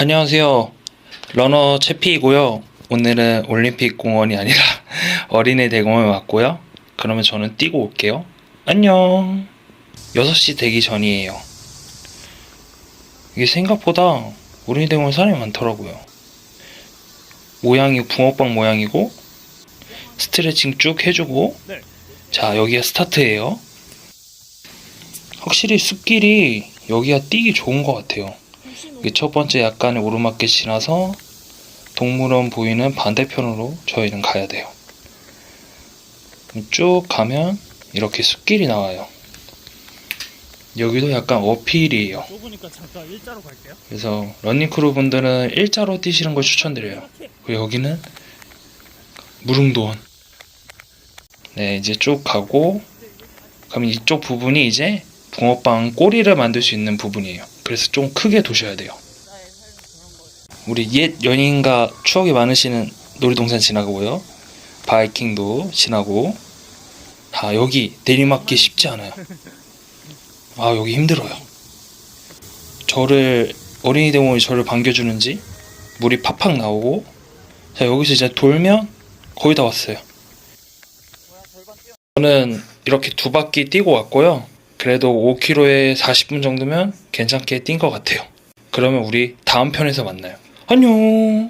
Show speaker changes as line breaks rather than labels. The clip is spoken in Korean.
안녕하세요. 러너 채피이고요. 오늘은 올림픽 공원이 아니라 어린이 대공원에 왔고요. 그러면 저는 뛰고 올게요. 안녕. 6시 되기 전이에요. 이게 생각보다 어린이 대공원 사람이 많더라고요. 모양이 붕어빵 모양이고 스트레칭 쭉 해주고
네.
자 여기가 스타트예요. 확실히 숲길이 여기가 뛰기 좋은 것 같아요. 첫 번째 약간의 오르막길 지나서 동물원 보이는 반대편으로 저희는 가야 돼요. 쭉 가면 이렇게 숲길이 나와요. 여기도 약간
어필이에요.
그래서 러닝크루 분들은 일자로 뛰시는 걸 추천드려요. 그리고 여기는 무릉도원. 네, 이제 쭉 가고 그럼 이쪽 부분이 이제 붕어빵 꼬리를 만들 수 있는 부분이에요. 그래서 좀 크게 도셔야 돼요. 우리 옛 연인과 추억이 많으시는 놀이동산 지나고요. 바이킹도 지나고 아 여기 내리막기 쉽지 않아요. 아 여기 힘들어요. 저를 어린이 대공원이 저를 반겨주는지 물이 팍팍 나오고 자 여기서 이제 돌면 거의 다 왔어요. 저는 이렇게 두 바퀴 뛰고 왔고요. 그래도 5km에 40분 정도면 괜찮게 뛴 것 같아요. 그러면 우리 다음 편에서 만나요. 안녕.